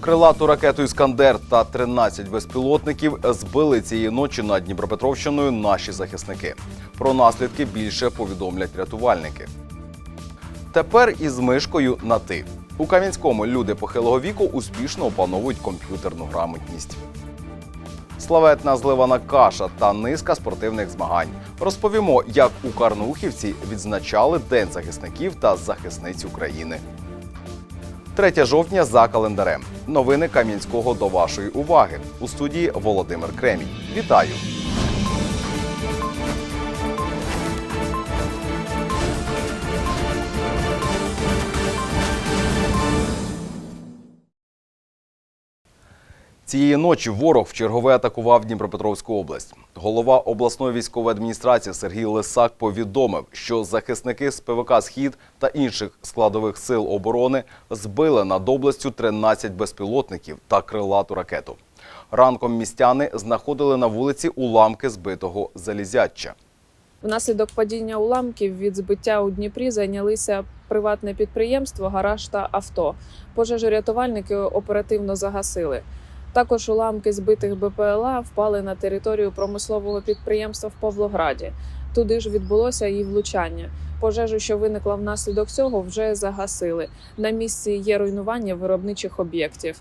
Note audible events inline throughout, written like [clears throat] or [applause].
Крилату ракету Іскандер та 13 безпілотників збили цієї ночі над Дніпропетровщиною наші захисники. Про наслідки більше повідомлять рятувальники. Тепер із мишкою на ти. У Кам'янському люди похилого віку успішно опановують комп'ютерну грамотність. Славетна зливана каша та низка спортивних змагань. Розповімо, як у Карнухівці відзначали День захисників та захисниць України. 3 жовтня за календарем. Новини Кам'янського до вашої уваги. У студії Володимир Кремінь. Вітаю! Цієї ночі ворог вчергове атакував Дніпропетровську область. Голова обласної військової адміністрації Сергій Лисак повідомив, що захисники з ПВК Схід та інших складових сил оборони збили над областю 13 безпілотників та крилату ракету. Ранком містяни знаходили на вулиці уламки збитого залізяча. Внаслідок падіння уламків від збиття у Дніпрі зайнялися приватне підприємство, гараж та авто. Пожежу рятувальники оперативно загасили. Також уламки збитих БПЛА впали на територію промислового підприємства в Павлограді. Туди ж відбулося і влучання. Пожежу, що виникла внаслідок цього, вже загасили. На місці є руйнування виробничих об'єктів.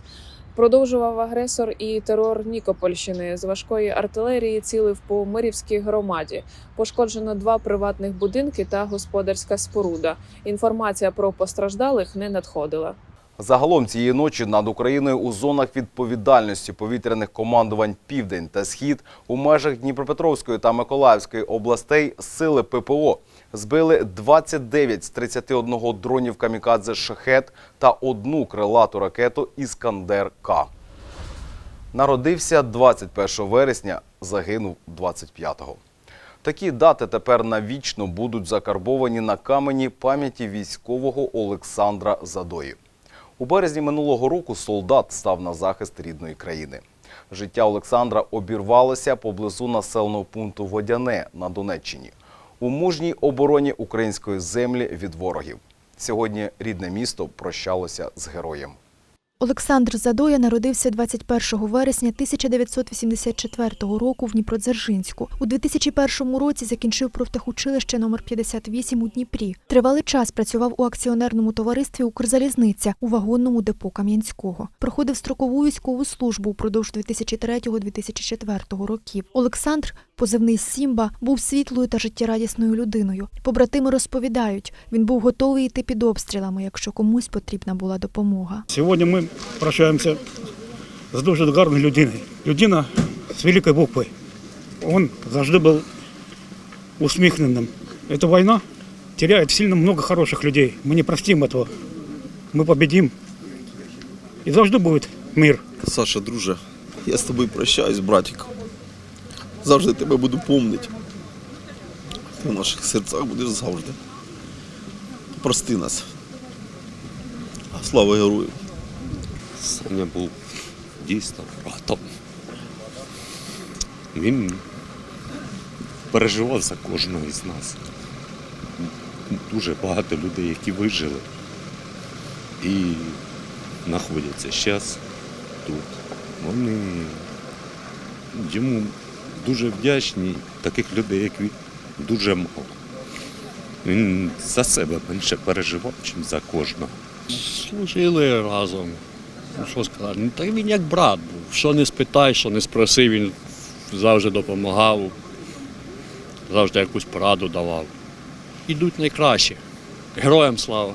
Продовжував агресор і терор Нікопольщини з важкої артилерії цілив по Мирівській громаді. Пошкоджено два приватних будинки та господарська споруда. Інформація про постраждалих не надходила. Загалом цієї ночі над Україною у зонах відповідальності повітряних командувань Південь та Схід у межах Дніпропетровської та Миколаївської областей сили ППО збили 29 з 31 дронів камікадзе шахет та одну крилату ракету Іскандер К. Народився 21 вересня, загинув 25-го. Такі дати тепер навічно будуть закарбовані на камені пам'яті військового Олександра Задої. У березні минулого року солдат став на захист рідної країни. Життя Олександра обірвалося поблизу населеного пункту Водяне на Донеччині у мужній обороні української землі від ворогів. Сьогодні рідне місто прощалося з героєм. Олександр Задоя народився 21 вересня 1984 року в Дніпродзержинську. У 2001 році закінчив профтехучилище номер 58 у Дніпрі. Тривалий час працював у акціонерному товаристві Укрзалізниця у вагонному депо Кам'янського. Проходив строкову військову службу упродовж 2003-2004 років. Олександр, позивний Сімба, був світлою та життєрадісною людиною. Побратими розповідають, він був готовий йти під обстрілами, якщо комусь потрібна була допомога. Сьогодні ми прощаємося з дуже гарною людиною. Людина з великої букви. Він завжди був усміхненим. Ця війна теряє сильно много хороших людей. Ми не простимо цього. Ми победимо. І завжди буде мир. Саша, друже, я з тобою прощаюсь, братик. Завжди тебе буду помнити. Ти в наших серцях будеш завжди. Прости нас. Слава герою! Саня був дійсно братом. Він переживав за кожного із нас. Дуже багато людей, які вижили і знаходяться зараз тут. Вони йому дуже вдячні, таких людей, як він, дуже мало. Він за себе менше переживав, ніж за кожного. Служили разом. Ну, що сказати, ну, так він як брат був. Що не спитай, що не спроси, він завжди допомагав, завжди якусь пораду давав. Ідуть найкраще. Героям слава!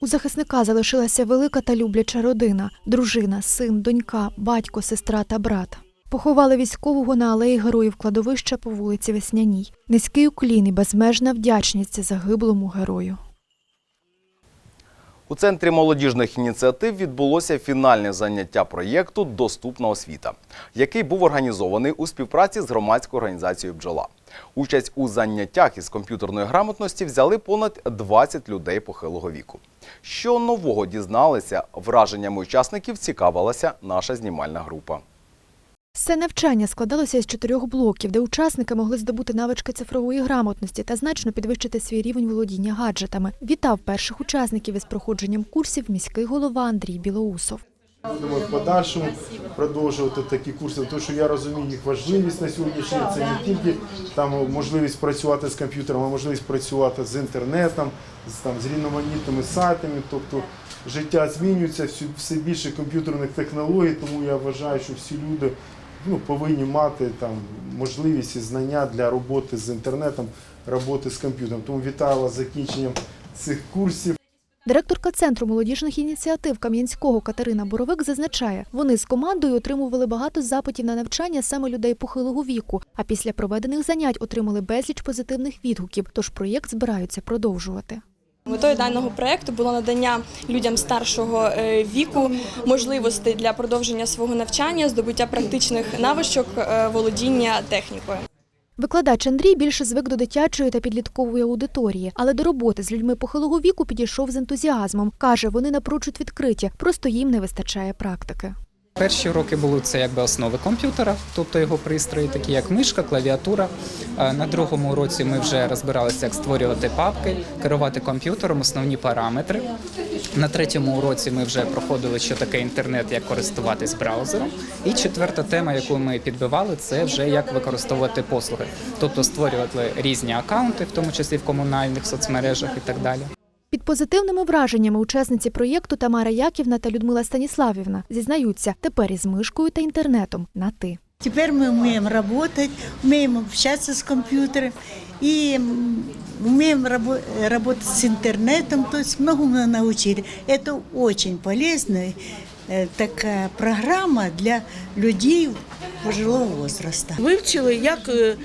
У захисника залишилася велика та любляча родина: дружина, син, донька, батько, сестра та брат. Поховали військового на алеї героїв кладовища по вулиці Весняній. Низький уклін і безмежна вдячність загиблому герою. У центрі молодіжних ініціатив відбулося фінальне заняття проєкту Доступна освіта, який був організований у співпраці з громадською організацією Бджола. Участь у заняттях із комп'ютерної грамотності взяли понад 20 людей похилого віку. Що нового дізналися, враженнями учасників цікавилася наша знімальна група. Це навчання складалося із чотирьох блоків, де учасники могли здобути навички цифрової грамотності та значно підвищити свій рівень володіння гаджетами. Вітав перших учасників із проходженням курсів міський голова Андрій Білоусов. Будемо в подальшому продовжувати такі курси, тому що я розумію їх важливість на сьогоднішній. Це не тільки там можливість працювати з комп'ютером, а можливість працювати з інтернетом, з там з різноманітними сайтами. Тобто життя змінюється, все більше комп'ютерних технологій, тому я вважаю, що всі люди ну, повинні мати там можливість і знання для роботи з інтернетом, роботи з комп'ютером. Тому вітаю вас закінченням цих курсів. Директорка центру молодіжних ініціатив Кам'янського Катерина Боровик зазначає, вони з командою отримували багато запитів на навчання саме людей похилого віку. А після проведених занять отримали безліч позитивних відгуків. Тож проєкт збираються продовжувати. Метою даного проекту було надання людям старшого е, віку можливостей для продовження свого навчання, здобуття практичних навичок, е, володіння технікою. Викладач Андрій більше звик до дитячої та підліткової аудиторії, але до роботи з людьми похилого віку підійшов з ентузіазмом. Каже, вони напрочуд відкриті, просто їм не вистачає практики. Перші уроки були це якби основи комп'ютера, тобто його пристрої, такі як мишка, клавіатура. На другому уроці ми вже розбиралися, як створювати папки, керувати комп'ютером, основні параметри. На третьому уроці ми вже проходили, що таке інтернет, як користуватись браузером. І четверта тема, яку ми підбивали, це вже як використовувати послуги, тобто створювати різні акаунти, в тому числі в комунальних соцмережах і так далі. Під позитивними враженнями учасниці проєкту Тамара Яківна та Людмила Станіславівна зізнаються, тепер із мишкою та інтернетом на ти. Теперь мы умеем работать, умеем общаться с компьютером и м, умеем рабо- работать с интернетом, то есть многому научили. Это очень полезная э, такая программа для людей пожилого возраста. Вивчили, як, е,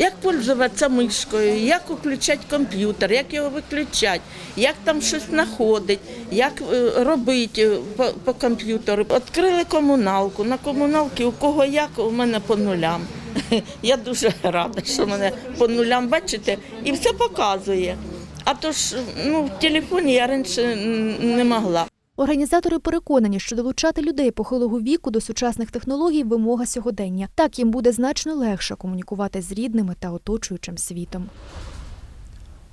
як пользуватися мишкою, як включати комп'ютер, як його виключати, як там щось знаходить, як е, робити по, по комп'ютеру. Відкрили комуналку. На комуналці у кого як, у мене по нулям. [laughs] Я дуже рада, що мене по нулям бачите, і все показує. А то ж ну, в телефоні я раніше не могла. Організатори переконані, що долучати людей похилого віку до сучасних технологій вимога сьогодення. Так їм буде значно легше комунікувати з рідними та оточуючим світом.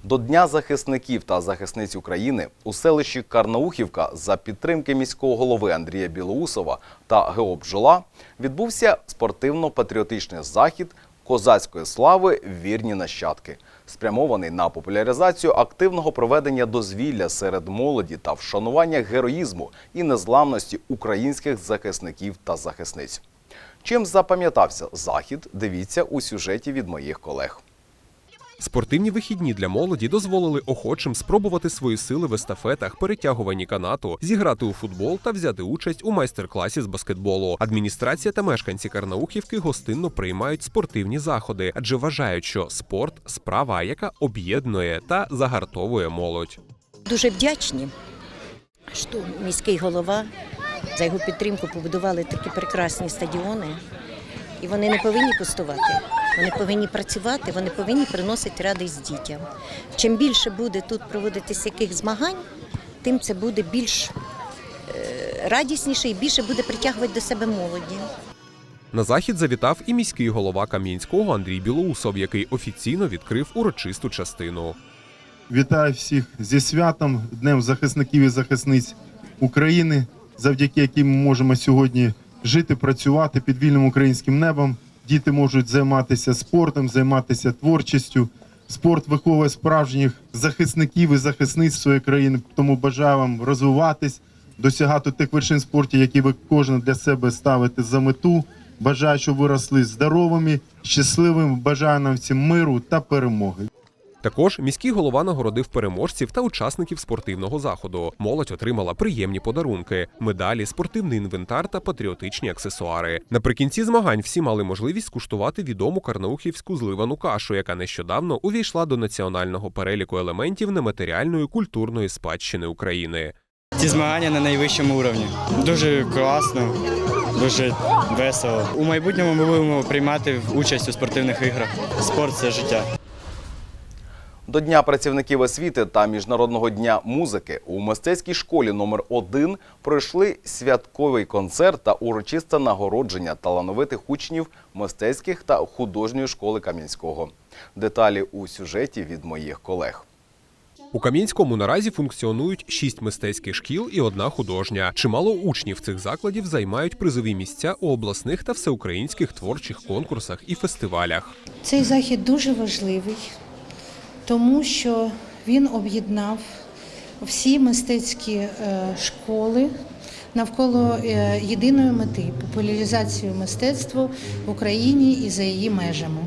До Дня захисників та захисниць України у селищі Карнаухівка за підтримки міського голови Андрія Білоусова та ГО відбувся спортивно-патріотичний захід козацької слави Вірні нащадки, спрямований на популяризацію активного проведення дозвілля серед молоді та вшанування героїзму і незламності українських захисників та захисниць. Чим запам'ятався захід, дивіться у сюжеті від моїх колег. Спортивні вихідні для молоді дозволили охочим спробувати свої сили в естафетах, перетягуванні канату, зіграти у футбол та взяти участь у майстер-класі з баскетболу. Адміністрація та мешканці Карнаухівки гостинно приймають спортивні заходи, адже вважають, що спорт справа, яка об'єднує та загартовує молодь. Дуже вдячні, що міський голова за його підтримку побудували такі прекрасні стадіони. І вони не повинні пустувати. Вони повинні працювати, вони повинні приносити радість дітям. Чим більше буде тут проводитись яких змагань, тим це буде більш е, радісніше і більше буде притягувати до себе молоді. На захід завітав і міський голова Кам'янського Андрій Білоусов, який офіційно відкрив урочисту частину. Вітаю всіх зі святом, Днем захисників і захисниць України, завдяки яким ми можемо сьогодні жити, працювати під вільним українським небом. Діти можуть займатися спортом, займатися творчістю. Спорт виховує справжніх захисників і захисниць своєї країни. Тому бажаю вам розвиватись, досягати тих вершин спорту, які ви кожен для себе ставите за мету. Бажаю, щоб ви росли здоровими, щасливими. Бажаю нам всім миру та перемоги. Також міський голова нагородив переможців та учасників спортивного заходу. Молодь отримала приємні подарунки, медалі, спортивний інвентар та патріотичні аксесуари. Наприкінці змагань всі мали можливість скуштувати відому карнаухівську зливану кашу, яка нещодавно увійшла до національного переліку елементів нематеріальної культурної спадщини України. Ці змагання на найвищому рівні. Дуже класно, дуже весело. У майбутньому ми будемо приймати участь у спортивних іграх. Спорт це життя. До Дня працівників освіти та Міжнародного дня музики у мистецькій школі номер 1 пройшли святковий концерт та урочисте нагородження талановитих учнів мистецьких та художньої школи Кам'янського. Деталі у сюжеті від моїх колег. У Кам'янському наразі функціонують шість мистецьких шкіл і одна художня. Чимало учнів цих закладів займають призові місця у обласних та всеукраїнських творчих конкурсах і фестивалях. Цей захід дуже важливий, тому що він об'єднав всі мистецькі е, школи навколо е, єдиної мети популяризацію мистецтва в Україні і за її межами.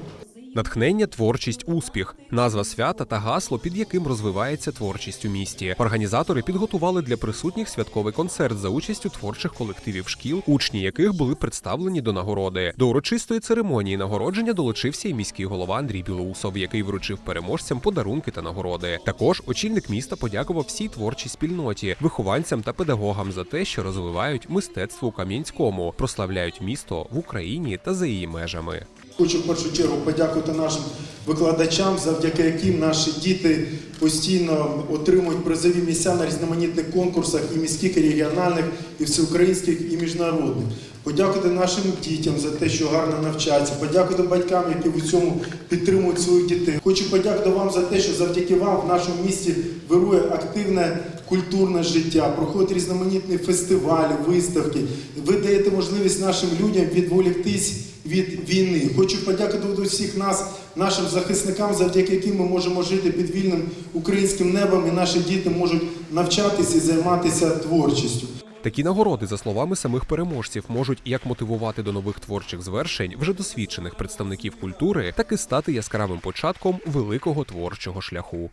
Натхнення, творчість, успіх назва свята та гасло, під яким розвивається творчість у місті. Організатори підготували для присутніх святковий концерт за участю творчих колективів шкіл, учні яких були представлені до нагороди. До урочистої церемонії нагородження долучився і міський голова Андрій Білоусов, який вручив переможцям подарунки та нагороди. Також очільник міста подякував всій творчій спільноті, вихованцям та педагогам за те, що розвивають мистецтво у Кам'янському, прославляють місто в Україні та за її межами. Хочу в першу чергу подякувати нашим викладачам, завдяки яким наші діти постійно отримують призові місця на різноманітних конкурсах і міських, і регіональних, і всеукраїнських, і міжнародних. Подякувати нашим дітям за те, що гарно навчаються, подякувати батькам, які в цьому підтримують своїх дітей. Хочу подякувати вам за те, що завдяки вам в нашому місті вирує активне культурне життя, проходять різноманітні фестивалі, виставки. Ви даєте можливість нашим людям відволіктись від війни. Хочу подякувати до всіх нас, нашим захисникам, завдяки яким ми можемо жити під вільним українським небом, і наші діти можуть навчатися і займатися творчістю. Такі нагороди, за словами самих переможців, можуть як мотивувати до нових творчих звершень вже досвідчених представників культури, так і стати яскравим початком великого творчого шляху.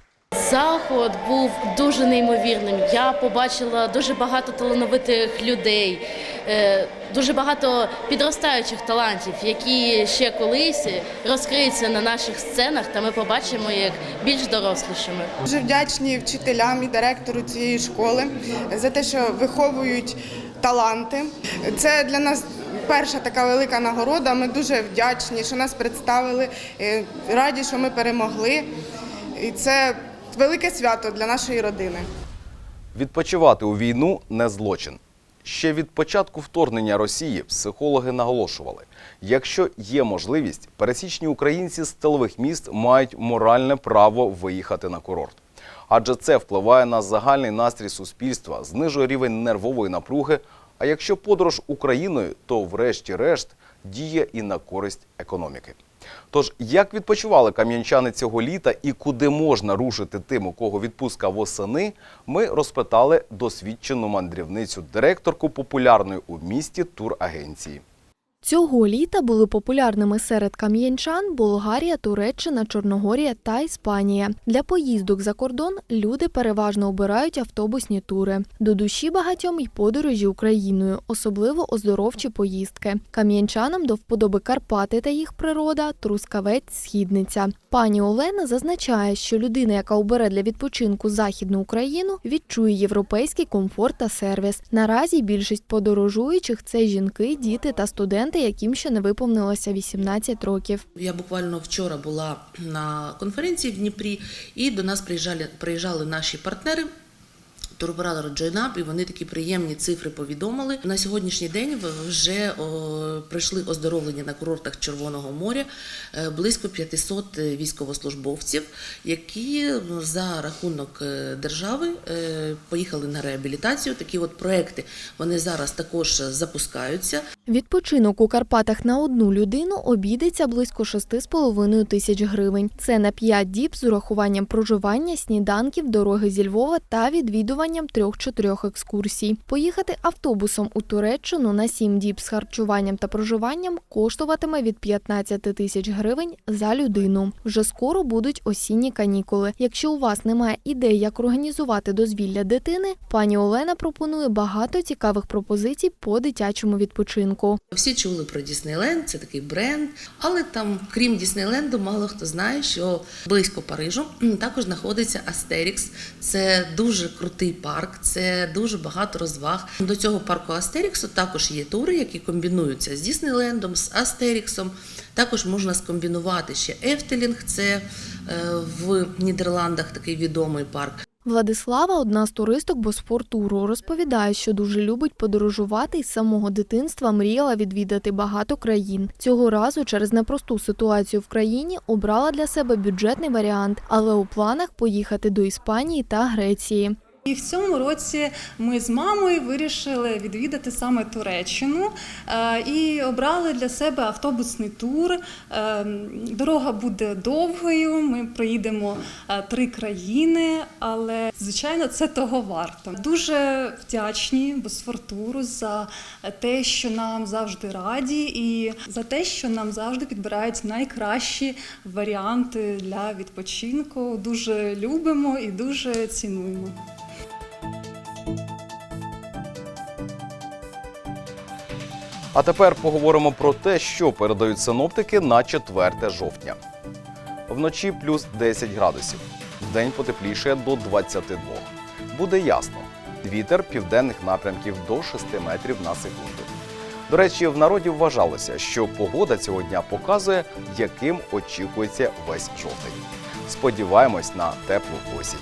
Заход був дуже неймовірним. Я побачила дуже багато талановитих людей, е, дуже багато підростаючих талантів, які ще колись розкриються на наших сценах, та ми побачимо їх більш дорослішими. Дуже вдячні вчителям і директору цієї школи за те, що виховують таланти. Це для нас перша така велика нагорода. Ми дуже вдячні, що нас представили. Е, Раді, що ми перемогли. І це велике свято для нашої родини. Відпочивати у війну не злочин. Ще від початку вторгнення Росії психологи наголошували: якщо є можливість, пересічні українці з тилових міст мають моральне право виїхати на курорт. Адже це впливає на загальний настрій суспільства, знижує рівень нервової напруги. А якщо подорож Україною, то врешті-решт діє і на користь економіки. Тож, як відпочивали кам'янчани цього літа і куди можна рушити тим, у кого відпустка восени, ми розпитали досвідчену мандрівницю, директорку популярної у місті турагенції. Цього літа були популярними серед кам'янчан Болгарія, Туреччина, Чорногорія та Іспанія. Для поїздок за кордон люди переважно обирають автобусні тури. До душі багатьом й подорожі Україною, особливо оздоровчі поїздки. Кам'янчанам до вподоби Карпати та їх природа, Трускавець, Східниця. Пані Олена зазначає, що людина, яка обере для відпочинку західну Україну, відчує європейський комфорт та сервіс. Наразі більшість подорожуючих це жінки, діти та студенти, яким ще не виповнилося 18 років. Я буквально вчора була на конференції в Дніпрі, і до нас приїжджали, приїжджали наші партнери. Туроператор Джойнап, і вони такі приємні цифри повідомили. На сьогоднішній день вже о, прийшли оздоровлення на курортах Червоного моря е, близько 500 військовослужбовців, які за рахунок е, держави е, поїхали на реабілітацію. Такі от проекти вони зараз також запускаються. Відпочинок у Карпатах на одну людину обійдеться близько 6,5 тисяч гривень. Це на 5 діб з урахуванням проживання, сніданків, дороги зі Львова та відвідуванням трьох-чотирьох екскурсій. Поїхати автобусом у Туреччину на 7 діб з харчуванням та проживанням коштуватиме від 15 тисяч гривень за людину. Вже скоро будуть осінні канікули. Якщо у вас немає ідей, як організувати дозвілля дитини, пані Олена пропонує багато цікавих пропозицій по дитячому відпочинку. Всі чули про Діснейленд, це такий бренд, але там, крім Діснейленду, мало хто знає, що близько Парижу [clears throat] також знаходиться Астерікс. Це дуже крутий парк, це дуже багато розваг. До цього парку Астеріксу також є тури, які комбінуються з Діснейлендом, з Астеріксом. Також можна скомбінувати ще Ефтелінг, це е, в Нідерландах такий відомий парк. Владислава одна з туристок Босфортуру. Розповідає, що дуже любить подорожувати і з самого дитинства мріяла відвідати багато країн. Цього разу через непросту ситуацію в країні обрала для себе бюджетний варіант, але у планах поїхати до Іспанії та Греції. І в цьому році ми з мамою вирішили відвідати саме Туреччину е, і обрали для себе автобусний тур. Е, Дорога буде довгою. Ми проїдемо е, три країни, але звичайно це того варто. Дуже вдячні Босфортуру за те, що нам завжди раді, і за те, що нам завжди підбирають найкращі варіанти для відпочинку. Дуже любимо і дуже цінуємо. А тепер поговоримо про те, що передають синоптики на 4 жовтня. Вночі плюс 10 градусів. Вдень потепліше до 22. Буде ясно. Вітер південних напрямків до 6 метрів на секунду. До речі, в народі вважалося, що погода цього дня показує, яким очікується весь жовтень. Сподіваємось на теплу осінь.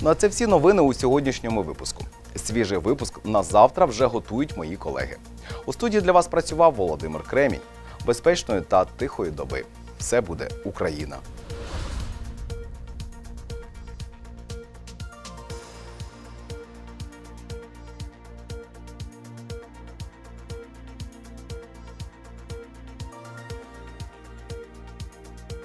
Ну а це всі новини у сьогоднішньому випуску. Свіжий випуск на завтра вже готують мої колеги. У студії для вас працював Володимир Кремінь. Безпечної та тихої доби. Все буде Україна!